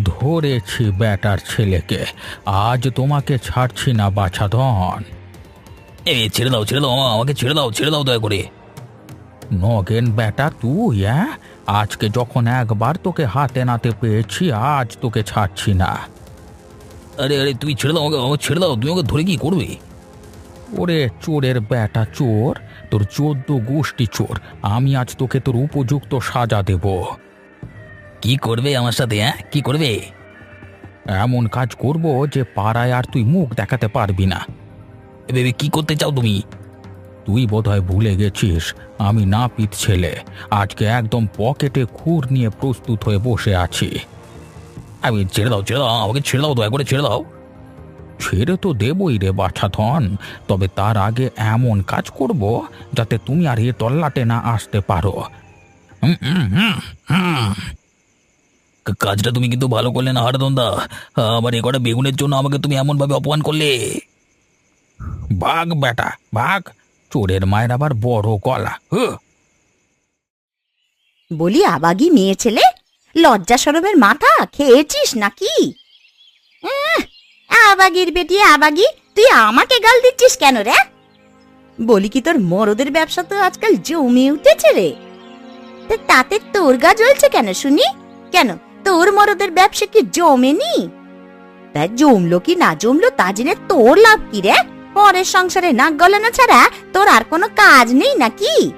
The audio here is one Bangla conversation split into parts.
ধরেছি ব্যাটার ছেলেকে। আজ তোমাকে ছাড়ছি না বাছাধন। এ ছেড়ে দাও ছেড়ে দাও আমা- আমাকে ছেড়ে দাও ছেড়ে দাও দয়া করে। নগেন বেটা তুই হ্যাঁ আজকে যখন একবার তোকে হাতে নাতে পেয়েছি আজ তোকে ছাড়ছি না। আরে আরে তুমি ছেড়ে দাও আমাকে আমাকে ছেড়ে দাও তুমি আমাকে ধরে কি করবে? ওরে চোরের ব্যাটা চোর তোর চোদ্দ গোষ্ঠী চোর আমি আজ তোকে তোর উপযুক্ত সাজা দেব। কি করবে আমার সাথে হ্যাঁ? কি করবে? এমন কাজ করব যে পাড়ায় আর তুই মুখ দেখাতে পারবি না। বেবি কি করতে চাও তুমি? তুই বোধহয় ভুলে গেছিস আমি নাপিত ছেলে। আজকে একদম পকেটে খুর নিয়ে প্রস্তুত হয়ে বসে আছি। আমি ছেড়ে দাও ছেড়ে দাও আমাকে ছেড়ে দাও দয়া করে ছেড়ে দাও। ছেড়ে তো দেবই রে বাছাধন তবে তার আগে এমন কাজ করব যাতে তুমি আর এ তল্লাটে না আসতে পারো। হুম, হুম, হুম, হুম। কাজটা তুমি কিন্তু ভালো করলে না হারাদন্দা আবার এ কটা বেগুনের জন্য আমাকে তুমি এমন ভাবে অপমান করলে? বাঘ বেটা বাঘ চোরের মায়ের আবার বড় কলা। বলি, আবাগি মেয়ে ছেলে? লজ্জা সরমের মাথা? খেয়েছিস নাকি? আবাগির বেটি, আবাগি, তুই আমাকে গাল দিচ্ছিস কেন রে? বলি কি, তোর মরদের ব্যবসা তো আজকাল জমে উঠেছে রে। তাতে তোর গা জ্বলছে কেন, শুনি? কেন? তোর মরদের ব্যবসা কি জমেনি? তা জমলো কি না জমলো তা জেনে তোর লাভ কি রে? পরের সংসারে নাক গলানো ছাড়া তোর আর কোনো কাজ নেই নাকি?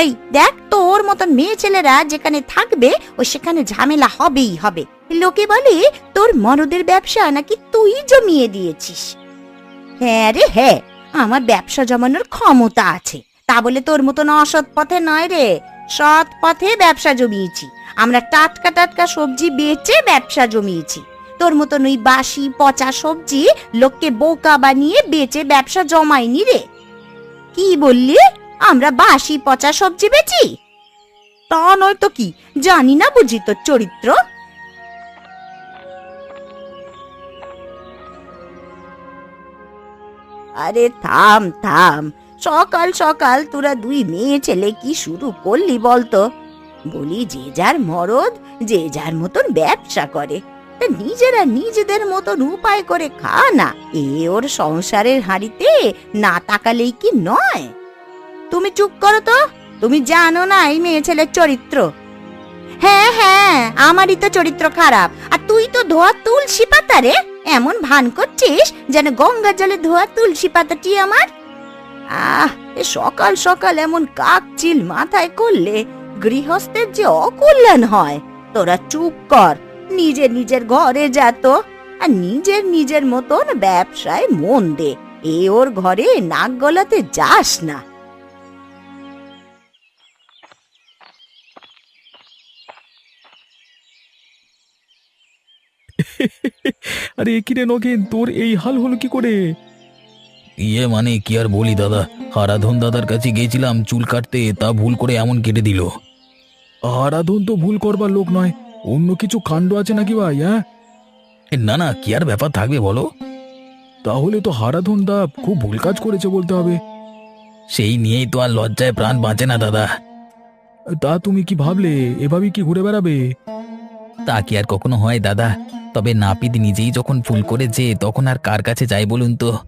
এই দেখ, তোর মতন মেয়ে ছেলেরা যেখানে থাকবে, ও সেখানে ঝামেলা হবেই হবে। লোকে বলে, তোর মরদের ব্যবসা নাকি তুই জমিয়ে দিয়েছিস। হ্যাঁ রে হ্যাঁ আমার ব্যবসা জমানোর ক্ষমতা আছে। তা বলে তোর মতন অসৎ পথে নয় রে। সৎ পথে ব্যবসা জমিয়েছি। আমরা টাটকা টাটকা সবজি বেচে ব্যবসা জমিয়েছি। তোর মতন ওই বাসি পচা সবজি লোককে বোকা বানিয়ে বেচে ব্যবসা জমাইনি রে। কি বললি? আমরা বাসি পচা সবজি বেচি? তা নয় তো কি? জানি না বুঝি তোর চরিত্র। আরে থাম থাম। সকাল সকাল তোরা দুই মেয়ে ছেলে কি শুরু করলি বলতো? বলি, যে যার মরদ, যে যার মতন ব্যবসা করে, তা নিজেরা নিজেদের মতন উপায় করে খা না, এ ওর সংসারের হাঁড়িতে না তাকালেই কি নয়? তুমি চুপ করো তো, তুমি জানো না এই মেয়ে ছেলের চরিত্র। হ্যাঁ হ্যাঁ আমারই তো চরিত্র খারাপ, আর তুই তো ধোয়া তুলসী পাতা রে, এমন ভান করছিস যেন গঙ্গা জলে ধোয়া তুলসী পাতাটি আমার আহ, এ সকাল সকাল এমন কাক চিল মাথায় করলে গৃহস্থের যে অকল্যাণ হয়। তোরা চুপ কর, নিজের নিজের ঘরে যা আর নিজের নিজের মতন ব্যবসায় মন দে, এ ওর ঘরে নাক গলাতে যাস না। আরে কি রে নগেন, তোর এই হাল হলো কি করে? ইয়ে মানে কি আর বলি দাদা? হারাধন দাদার কাছে গিয়েছিলাম চুল কাটতে তা ভুল করে এমন কেটে দিল। আরাধন তো ভুল করবার লোক নয়। অন্য কিছু কাণ্ড আছে নাকি ভাই হ্যাঁ? না না কি আর ব্যাপার থাকবে বলো? তাহলে তো হারাধন দা খুব ভুল কাজ করেছে বলতে হবে। সেই নিয়েই তো আর লজ্জায় প্রাণ বাঁচে না দাদা। তা তুমি কি ভাবলে? এভাবে কি ঘুরে বেড়াবে? তা কি আর কখনো হয় দাদা? তবে নাপিত নিজেই যখন ভুল করেছে তখন আর কার কাছে যাই বলুন তো?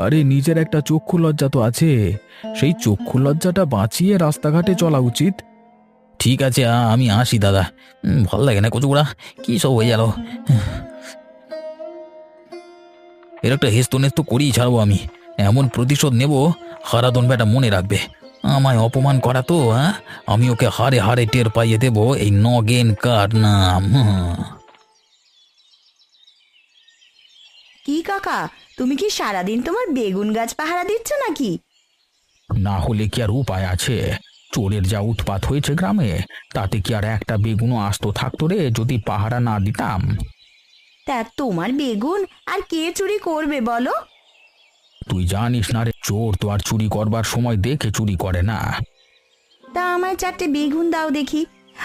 আরে, নিজের একটা চক্ষু লজ্জা তো আছে। সেই চক্ষু লজ্জাটা বাঁচিয়ে রাস্তাঘাটে চলা উচিত। ঠিক আছে আমি আসি, দাদা। ভালো লাগে না কচুগুড়া? কি সব হয়ে গেল? এর একটা হেস্ত নেস্ত করেই ছাড়বো আমি। এমন প্রতিশোধ নেব হারাদন বেটা মনে রাখবে। আমায় অপমান করা তো হ্যাঁ আমি ওকে হারে হারে টের পাইয়ে দেবো, এই নগেন কার নাম? হুম। কি কাকা তুমি কি সারাদিন তোমার বেগুন গাছ পাহারা দিচ্ছ নাকি? না হলে কি আর উপায় আছে? চোরের যা উৎপাত হয়েছে গ্রামে তাতে কি আর একটা বেগুনও আস্ত থাকতো রে যদি পাহারা না দিতাম? তা তোমার বেগুন আর কে চুরি করবে বলো? তুই জানিস না রে চোর তো আর চুরি করবার সময় দেখে চুরি করে না। তা আমায় চারটে বেগুন দাও দেখি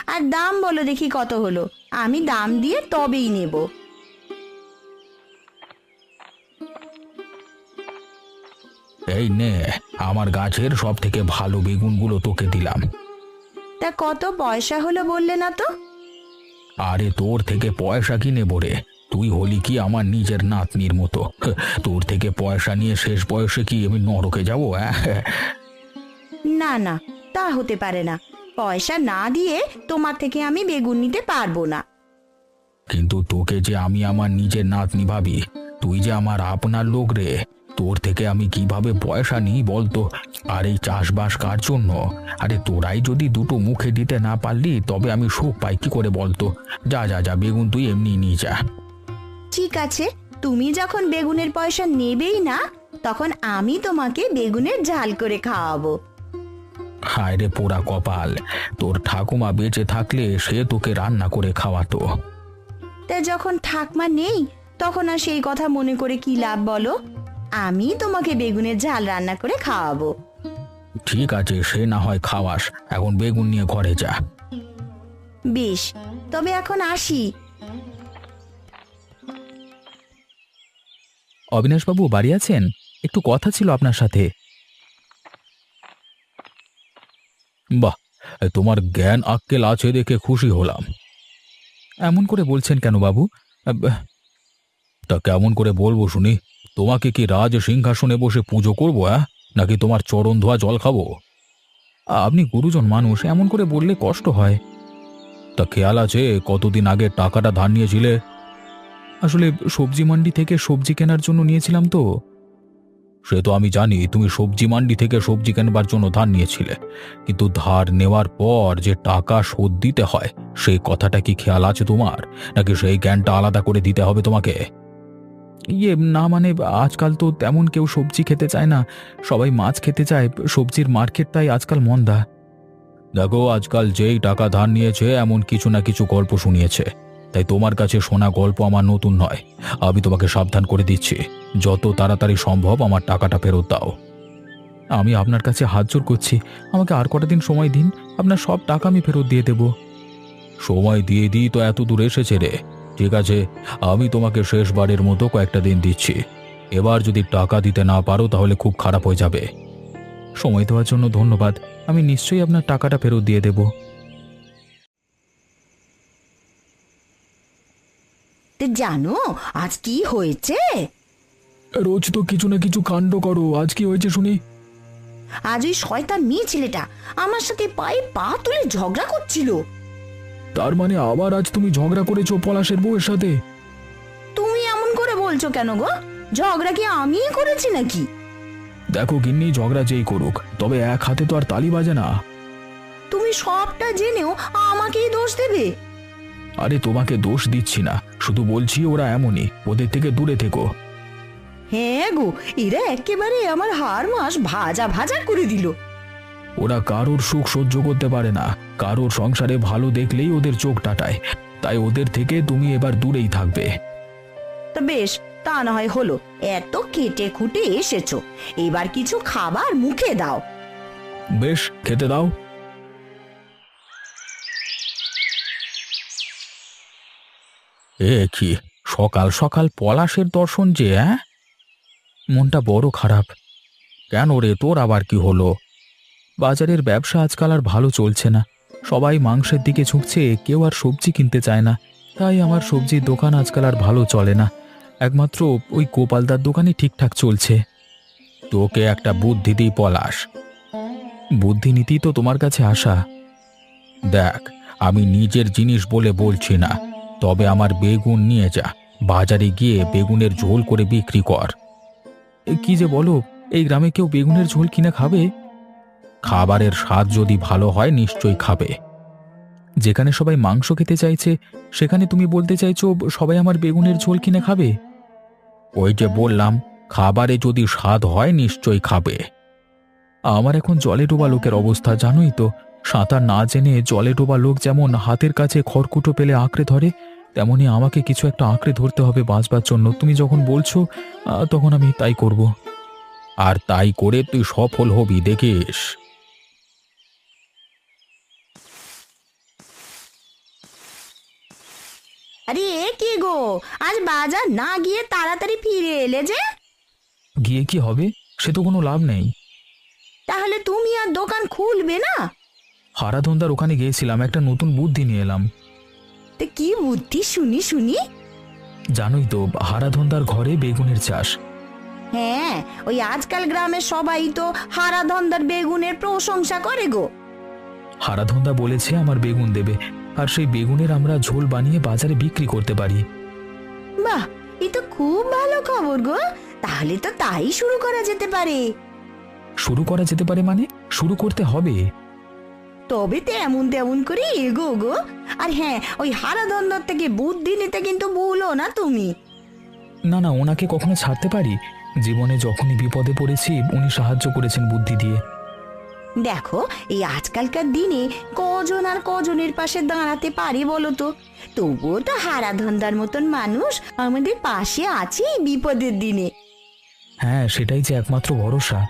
আর দাম বলো দেখি কত হলো। আমি দাম দিয়ে তবেই নেব। এই নে আমার গাছের সব থেকে ভালো বেগুনগুলো তোকে দিলাম। তা কত পয়সা হলো বললে না তো? আরে তোর থেকে পয়সা কি নেব রে? তুই হলি কি আমার নিজের নাতনির মতো? তোর থেকে পয়সা নিয়ে শেষ বয়সে কি আমি নরকে যাব হ্যাঁ না না তা হতে পারে না। পয়সা না দিয়ে তোমার থেকে আমি বেগুন নিতে পারব না। কিন্তু তোকে যে আমি আমার নিজের নাতনি ভাবি তুই যে আমার আপনার লোক রে। তোর থেকে আমি কীভাবে পয়সা নিই বলতো? আর এই চাষবাস কার জন্য? আরে তোরাই যদি দুটো মুখে দিতে না পারলি তবে আমি সুখ পাই কি করে বলতো? যা যা যা বেগুন তুই এমনি নিয়ে যা। ঠিক আছে তুমি যখন বেগুনের পয়সা নেবেই না তখন আমি তোমাকে বেগুনের ঝাল করে খাওয়াবো। হায় রে পোড়া কপাল তোর ঠাকুমা বেঁচে থাকলে সে তোকে রান্না করে খাওয়াতো। তা যখন ঠাকমা নেই তখন আর সেই কথা মনে করে কি লাভ বলো? আমি তোমাকে বেগুনের ঝাল রান্না করে খাওয়াবো। ঠিক আছে সে না হয় খাওয়াস। এখন বেগুন নিয়ে ঘরে যা। বেশ তবে এখন আসি। অবিনাশবাবু বাড়ি আছেন? একটু কথা ছিল আপনার সাথে। বাহ তোমার জ্ঞান আক্কেল আছে দেখে খুশি হলাম। এমন করে বলছেন কেন বাবু? তা কেমন করে বলব শুনি। তোমাকে কি রাজ সিংহাসনে বসে পুজো করব হ্যাঁ নাকি তোমার চরণ ধোয়া জল খাব? আপনি গুরুজন মানুষ, এমন করে বললে কষ্ট হয়। তা খেয়াল আছে, কতদিন আগে টাকাটা ধার নিয়েছিলে? আসলে সবজি মান্ডি থেকে সবজি কেনার জন্য নিয়েছিলাম তো। সে তো আমি জানি, তুমি সবজি মান্ডি থেকে সবজি কেনবার জন্য ধার নিয়েছিলে। কিন্তু ধার নেওয়ার পর যে টাকা শোধ দিতে হয়, সেই কথাটা কি খেয়াল আছে তোমার? নাকি সেই জ্ঞানটা আলাদা করে দিতে হবে তোমাকে? ইয়ে না মানে আজকাল তো তেমন কেউ সবজি খেতে চায় না। সবাই মাছ খেতে চায় সবজির মার্কেট তাই আজকাল মন্দা। দেখো আজকাল যেই টাকা ধার নিয়েছে এমন কিছু না কিছু গল্প শুনিয়েছে। তাই তোমার কাছে শোনা গল্প আমার নতুন নয়। আমি তোমাকে সাবধান করে দিচ্ছি। যত তাড়াতাড়ি সম্ভব আমার টাকাটা ফেরত দাও। আমি আপনার কাছে হাত জোর করছি। আমাকে আর কটা দিন সময় দিন। আপনার সব টাকা আমি ফেরত দিয়ে দেব। সময় দিয়ে দিই তো এত দূর এসেছে রে। ঠিক আছে আমি তোমাকে শেষবারের মতো কয়েকটা দিন দিচ্ছি। এবার যদি টাকা দিতে না পারো তাহলে খুব খারাপ হয়ে যাবে। সময় দেওয়ার জন্য ধন্যবাদ। আমি নিশ্চয়ই আপনার টাকাটা ফেরত দিয়ে দেব। জানো আজ কি হয়েছে? রোজ তো কিছু না কিছু কাণ্ড করো আজ কি হয়েছে শুনি? আজ ওই শয়তান মেয়ে ছেলেটা আমার সাথে পায়ে পা তুলে ঝগড়া করছিল। তার মানে আবার আজ তুমি ঝগড়া করেছ পলাশের বউয়ের সাথে? তুমি এমন করে বলছো কেন গো? ঝগড়া কি আমিই করেছি নাকি? দেখো গিন্নি ঝগড়া যেই করুক তবে এক হাতে তো আর তালি বাজে না। তুমি সবটা জেনেও আমাকেই দোষ দেবে? আরে তোমাকে দোষ দিচ্ছি না শুধু বলছি ওরা এমনই ওদের থেকে দূরে থেকো। হ্যাঁ গো এরা একেবারে আমার হার মাস ভাজা ভাজা করে দিল। ওরা কারোর সুখ সহ্য করতে পারে না। কারোর সংসারে ভালো দেখলেই ওদের চোখ টাটায়। তাই ওদের থেকে তুমি এবার দূরেই থাকবে। তা বেশ তা না হয় হলো। এত কেটে খুঁটে এসেছ। এবার কিছু খাবার মুখে দাও। বেশ খেতে দাও। এ কি সকাল সকাল পলাশের দর্শন যে হ্যাঁ মনটা বড় খারাপ। কেন রে তোর আবার কি হলো? বাজারের ব্যবসা আজকাল আর ভালো চলছে না। সবাই মাংসের দিকে ঝুঁকছে, কেউ আর সবজি কিনতে চায় না। তাই আমার সবজির দোকান আজকাল আর ভালো চলে না। একমাত্র ওই গোপালদার দোকানই ঠিকঠাক চলছে। তোকে একটা বুদ্ধি দিই, পলাশ। বুদ্ধিনীতি তো তোমার কাছে আসা। দেখ, আমি নিজের জিনিস বলে বলছি না। তবে আমার বেগুন নিয়ে যা। বাজারে গিয়ে বেগুনের ঝোল করে বিক্রি কর। কি যে বলো, এই গ্রামে কেউ বেগুনের ঝোল কিনে খাবে? খাবারের স্বাদ যদি ভালো হয়, নিশ্চয়ই খাবে। যেখানে সবাই মাংস খেতে চাইছে, সেখানে তুমি বলতে চাইছো, সবাই আমার বেগুনের ঝোল কিনে খাবে? ওই যে বললাম, খাবারে যদি স্বাদ হয়, নিশ্চয়ই খাবে। আমার এখন জলে ডোবা লোকের অবস্থা, জানোই তো। সাঁতার না জেনে জলে ডোবা লোক যেমন হাতের কাছে খড়কুটো পেলে আঁকড়ে ধরে, তেমনি আমাকে কিছু একটা আঁকড়ে ধরতে হবে বাঁচবার জন্য। তুমি যখন বলছো তখন আমি তাই করব। আর তাই করে তুই সফল হবি, দেখিস। আরে এ কি গো? আজ বাজার না গিয়ে তাড়াতাড়ি ফিরে এলে যে। গিয়ে কি হবে? সে তো কোনো লাভ নেই। তাহলে তুমি আর দোকান খুলবে না? হারাধন্দার ওখানে গিয়েছিলাম একটা নতুন বুদ্ধি নিয়ে এলাম। তা কি বুদ্ধি? শুনি শুনি। জানোই তো হারাধন্দার ঘরে বেগুনের চাষ। হ্যাঁ ওই আজকাল গ্রামের সবাই তো হারাধন্দার বেগুনের প্রশংসা করে গো। হারাধন্দা বলেছে আমার বেগুন দেবে। আর সেই বেগুনের আমরা ঝোল বানিয়ে বাজারে বিক্রি করতে পারি। বাহ এ তো খুব ভালো খবর গো। তাহলে তো তাই শুরু করা যেতে পারে। শুরু করা যেতে পারে মানে? শুরু করতে হবে। তবে তো এমন তেমন করে এগো গো। আর হ্যাঁ ওই হারাধন্দার থেকে বুদ্ধি নিতে কিন্তু ভুলো না তুমি। না না ওনাকে কখনো ছাড়তে পারি। জীবনে যখনই বিপদে পড়েছি উনি সাহায্য করেছেন বুদ্ধি দিয়ে। দেখো এই আজকালকার দিনে কজন আর কজনের পাশে দাঁড়াতে পারে বলো তো? তবুও তো হারাধন্দার মতন মানুষ আমাদের পাশে আছে এই বিপদের দিনে। হ্যাঁ সেটাই যে একমাত্র ভরসা।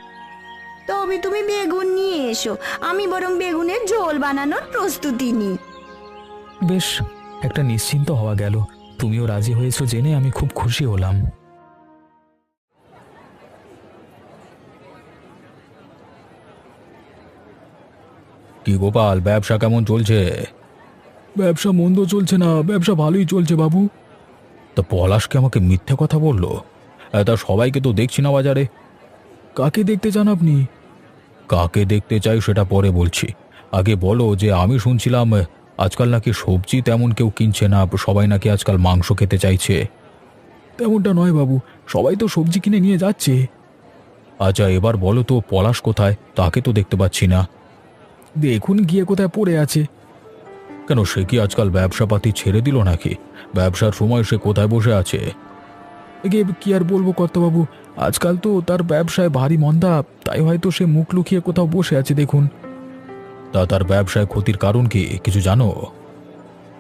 তবে তুমি বেগুন নিয়ে এসো আমি বরং বেগুনের ঝোল বানানোর প্রস্তুতি নিই। বেশ একটা নিশ্চিন্ত হওয়া গেল। তুমিও রাজি হয়েছো জেনে আমি খুব খুশি হলাম। কি গোপাল ব্যবসা কেমন চলছে? ব্যবসা মন্দ চলছে না ব্যবসা ভালোই চলছে বাবু। তা পলাশকে আমাকে মিথ্যে কথা বলল? তা সবাইকে তো দেখছি না বাজারে। কাকে দেখতে চান আপনি? কাকে দেখতে চাই সেটা পরে বলছি। আগে বলো যে আমি শুনছিলাম আজকাল নাকি সবজি তেমন কেউ কিনছে না সবাই নাকি আজকাল মাংস খেতে চাইছে। তেমনটা নয় বাবু সবাই তো সবজি কিনে নিয়ে যাচ্ছে। আচ্ছা এবার বলো তো পলাশ কোথায়? তাকে তো দেখতে পাচ্ছি না। দেখুন গিয়ে কোথায় পড়ে আছে। কেন সে কি আজকাল ব্যবসাপাতি ছেড়ে দিল নাকি? ব্যবসার সময় সে কোথায় বসে আছে? কি আর বলব কর্তবাবু? আজকাল তো তার ব্যবসায় ভারী মন্দা, তাই হয়তো সে মুখ লুকিয়ে কোথাও বসে আছে, দেখুন। তা তার ব্যবসায় ক্ষতির কারণ কি, কিছু জানো?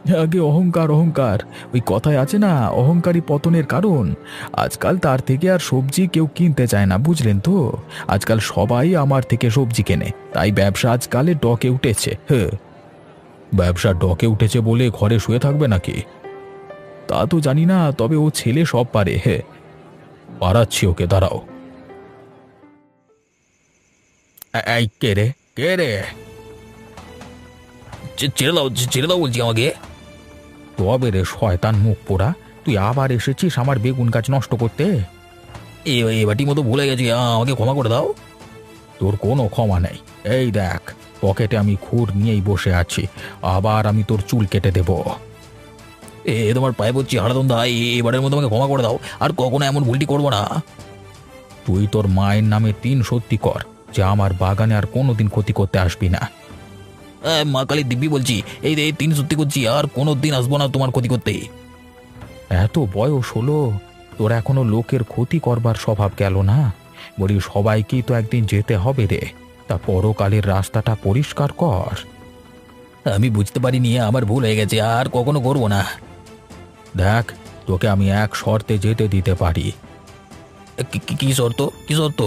আগে অহংকার অহংকার। ওই কথায় আছে না অহংকারী পতনের কারণ। আজকাল তার থেকে আর সবজি কেউ কিনতে চায় না, বুঝলেন তো? আজকাল সবাই আমার থেকে সবজি কেনে। তাই ব্যবসা আজকালে ডকে উঠেছে। হ্যাঁ ব্যবসা ডকে উঠেছে বলে ঘরে শুয়ে থাকবে নাকি? তা তো জানি না, তবে ও ছেলে সব পারে। হে। পারাচ্ছি ওকে, দাঁড়াও। এই কে রে? কে রে? ছেড়ে দাও ছেড়ে দাও বলছি আমাকে। তবে রে শয়তান মুখ পোড়া, তুই আবার এসেছিস আমার বেগুন গাছ নষ্ট করতে? এবারটি মতো ভুলে গেছি আমাকে ক্ষমা করে দাও। তোর কোনো ক্ষমা নেই। এই দেখ, পকেটে আমি খুর নিয়েই বসে আছি, আবার আমি তোর চুল কেটে দেব। এ তোমার পায়ে পড়ছি হারাদন্দা এবারের মতো আমাকে ক্ষমা করে দাও, আর কখনো এমন ভুলটি করব না। তুই তোর মায়ের নামে তিন সত্যি কর, যে আমার বাগানে আর কোনোদিন ক্ষতি করতে আসবি না। মা কালী দিব্যি বলছি এই এই তিন সত্যি করছি আর কোনো দিন আসব না তোমার ক্ষতি করতে। এত বয়স হলো তোর এখনও লোকের ক্ষতি করবার স্বভাব গেল না? বলি সবাইকেই তো একদিন যেতে হবে রে। তা পরকালের রাস্তাটা পরিষ্কার কর। আমি বুঝতে পারিনি আমার ভুল হয়ে গেছে আর কখনো করব না। দেখ তোকে আমি এক শর্তে যেতে দিতে পারি। কি- কি- কি শর্ত? কি শর্ত?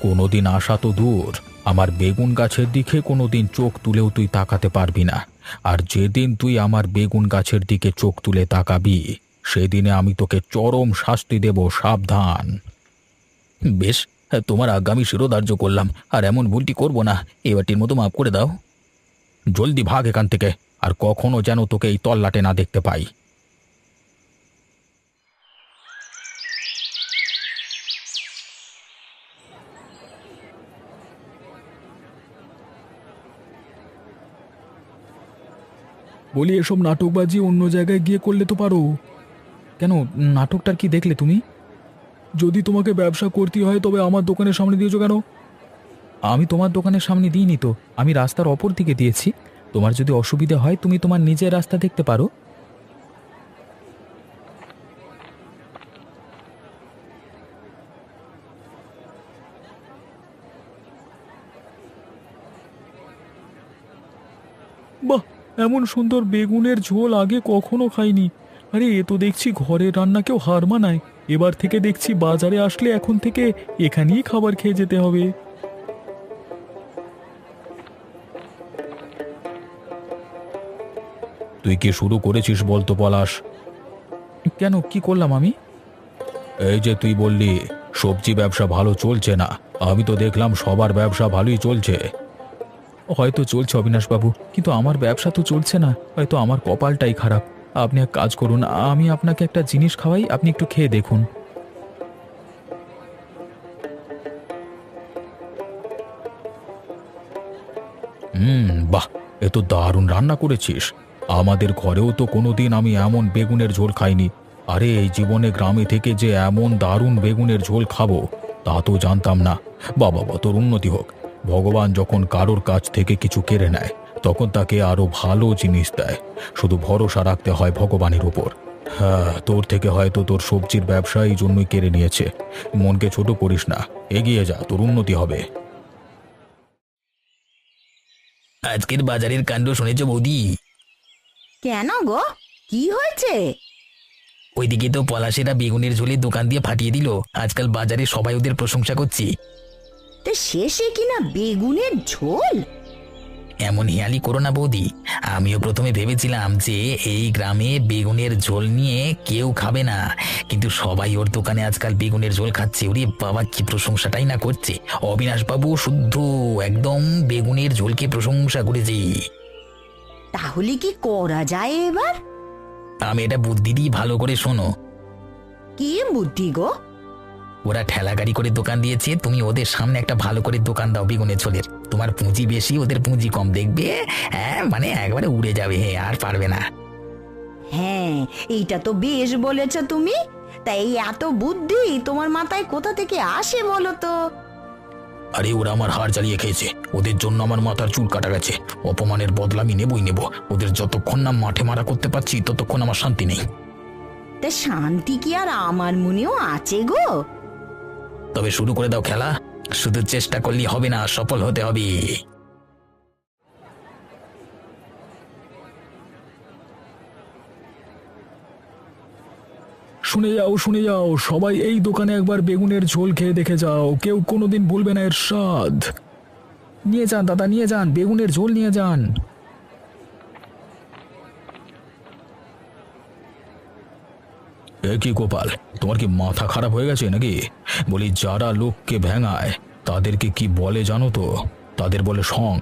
কোনোদিন আসা তো দূর। আমার বেগুন গাছের দিকে কোনো দিন চোখ তুলেও তুই তাকাতে পারবি না। আর যেদিন তুই আমার বেগুন গাছের দিকে চোখ তুলে তাকাবি, সেদিনে আমি তোকে চরম শাস্তি দেব, সাবধান। বেশ, তোমার আগামী শিরোধার্য করলাম, আর এমন ভুলটি করব না। এবারটির মতো মাফ করে দাও। জলদি ভাগ এখান থেকে, আর কখনো যেন তোকে এই তল্লাটে না দেখতে পাই। বলি, এসব নাটকবাজি অন্য জায়গায় গিয়ে করলে তো পারো। কেন, নাটকটার কি দেখলে তুমি? যদি তোমাকে ব্যবসা করতে হয়, তবে আমার দোকানের সামনে দিয়েছ কেন? আমি তোমার দোকানের সামনে দিইনি তো। আমি রাস্তার অপর দিকে দিয়েছি। তোমার যদি অসুবিধা হয়, তুমি তোমার নিজের রাস্তা দেখতে পারো বাহ এমন সুন্দর বেগুনের ঝোল আগে কখনো খাইনি। আরে এ তো দেখছি ঘরের রান্না কেউ হার মানায়। এবার থেকে দেখছি বাজারে আসলে এখন থেকে এখানেই খাবার খেয়ে যেতে হবে। তুই কি শুরু করেছিস বলতো পলাশ? কেন কি করলাম আমি? এই যে তুই বললি সবজি ব্যবসা ভালো চলছে না। আমি তো দেখলাম সবার ব্যবসা ভালোই চলছে। হয়তো চলছে অবিনাশবাবু কিন্তু আমার ব্যবসা তো চলছে না, হয়তো আমার কপালটাই খারাপ। আপনি এক কাজ করুন, আমি আপনাকে একটা জিনিস খাওয়াই, আপনি একটু খেয়ে দেখুন। হুম, বাহ, এ তো দারুণ রান্না করেছিস। আমাদের ঘরেও তো কোনোদিন আমি এমন বেগুনের ঝোল খাইনি। আরে, এই জীবনে গ্রামে থেকে যে এমন দারুণ বেগুনের ঝোল খাব, তা তো জানতাম না। বাবা তোর উন্নতি হোক। ভগবান যখন কারোর কাছ থেকে কিছু কেড়ে নেয় তখন তাকে আরও ভালো জিনিস দেয়। শুধু ভরসা রাখতে হয় ভগবানের উপর। হ্যাঁ তোর থেকে হয়তো তোর সবজির ব্যবসা এই জন্যই কেড়ে নিয়েছে। মনকে ছোট করিস না। এগিয়ে যা তোর উন্নতি হবে। আজকের বাজারের কাণ্ড শুনেছ বৌদি? কেন গো? কি হয়েছে? ওইদিকে তো পলাশেরা বেগুনের ঝোলে দোকান দিয়ে ফাটিয়ে দিল। আজকাল বাজারে সবাই ওদের প্রশংসা করছে। তা শেষে কিনা বেগুনের ঝোল? এমন হেয়ালি করো না বৌদি। আমিও প্রথমে ভেবেছিলাম যে এই গ্রামে বেগুনের ঝোল নিয়ে কেউ খাবে না। কিন্তু সবাই ওর দোকানে আজকাল বেগুনের ঝোল খাচ্ছে। ওরে বাবা কি প্রশংসাটাই না করছে। অবিনাশবাবু শুদ্ধ একদম বেগুনের ঝোলকে প্রশংসা করেছে। তাহলে কি করা যায় এবার? আমি এটা বুদ্ধি দিই ভালো করে শোনো। কি বুদ্ধি গো? ওরা ঠেলা গাড়ি করে দোকান দিয়েছে তুমি ওদের সামনে একটা ভালো করে দোকান দাও বেগুনের ঝোলের। তোমার পুঁজি বেশি ওদের পুঁজি কম দেখবে? হ্যাঁ মানে একবারে উড়ে যাবে হে আর পারবে না। হ্যাঁ এইটা তো বেশ বলেছ তুমি। তাই এই এত বুদ্ধি তোমার মাথায় কোথা থেকে আসে বলো তো? আরে ওরা আমার হাড় জ্বালিয়ে খেয়েছে। ওদের জন্য আমার মাথার চুল কাটা গেছে। অপমানের বদলা আমি নেবই নেব। ওদের যতক্ষণ না মাঠে মারা করতে পারছি ততক্ষণ আমার শান্তি নেই। তা শান্তি কি আর আমার মনেও আছে গো? তবে শুরু করে দাও খেলা। শুধু চেষ্টা করলেই হবে না সফল হতে হবে। শুনে যাও শুনে যাও সবাই এই দোকানে একবার বেগুনের ঝোল খেয়ে দেখে যাও। কেউ কোনোদিন ভুলবে না এর স্বাদ। নিয়ে যান দাদা নিয়ে যান বেগুনের ঝোল নিয়ে যান। এ কি গোপাল তোমার কি মাথা খারাপ হয়ে গেছে নাকি? বলি, যারা লোককে ভেঙায়, তাদেরকে কি বলে জানো তো? তাদের বলে সং।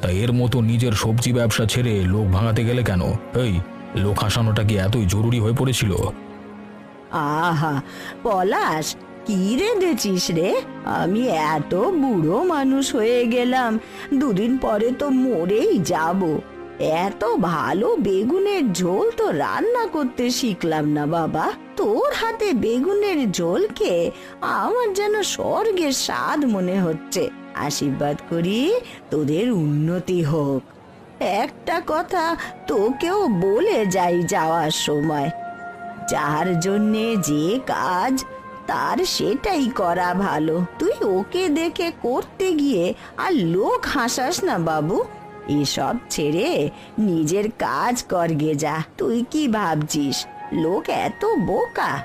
তা এর মতো নিজের সবজি ব্যবসা ছেড়ে লোক ভাঙাতে গেলে কেন? এই, লোক হাসানোটা কি এতই জরুরি হয়ে পড়েছিল? আহা, পলাশ, কি রেঁধেছিস রে? আমি এত বুড়ো মানুষ হয়ে গেলাম, দুদিন পরে তো মরেই যাব। এত ভালো বেগুনের ঝোল তো রান্না করতে শিখলাম না বাবা। তোর হাতে বেগুনের ঝোল খেয়ে আমার যেন স্বর্গের স্বাদ মনে হচ্ছে। আশীর্বাদ করি তোদের উন্নতি হোক। একটা কথা তোকেও বলে যাই যাওয়ার সময়। যার জন্যে যে কাজ, তার সেটাই করা ভালো। তুই ওকে দেখে করতে গিয়ে আর লোক হাসাস না বাবু। এসব ছেড়ে নিজের কাজ কর গে যা তুই কি ভাবছিস? লোক এত বোকা।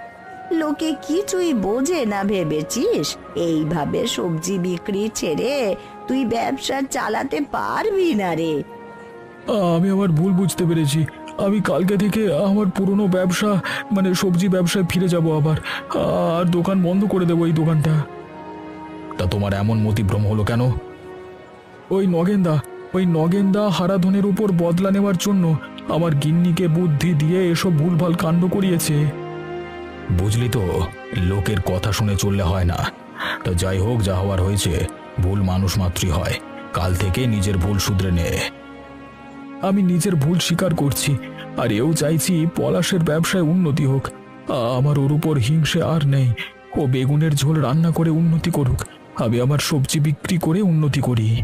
লোকে কিছুই বোঝে না ভেবেছিস? এইভাবে সবজি বিক্রি ছেড়ে তুই ব্যবসা চালাতে পারবি না রে। আমি আমার ভুল বুঝতে পেরেছি। আমি কালকে থেকে আমার পুরনো ব্যবসা মানে সবজি ব্যবসায় ফিরে যাব আবার। আর দোকান বন্ধ করে দেবো এই দোকানটা। তা তোমার এমন মতিভ্রম হলো কেন? ওই নগেন্দা ওই নগেন্দা হারাধনের উপর বদলা নেওয়ার জন্য আমার গিন্নিকে বুদ্ধি দিয়ে এসব ভুলভাল কাণ্ড করিয়েছে। বুঝলি তো লোকের কথা শুনে চললে হয় না। তা যাই হোক যা হওয়ার হয়েছে ভুল মানুষ মাত্রই হয়। কাল থেকে নিজের ভুল শুধরে নে। আমি নিজের ভুল স্বীকার করছি আর এও চাইছি পলাশের ব্যবসায় উন্নতি হোক। আমার ওর উপর হিংসে আর নেই। ও বেগুনের ঝোল রান্না করে উন্নতি করুক। আমি আমার সবজি বিক্রি করে উন্নতি করি।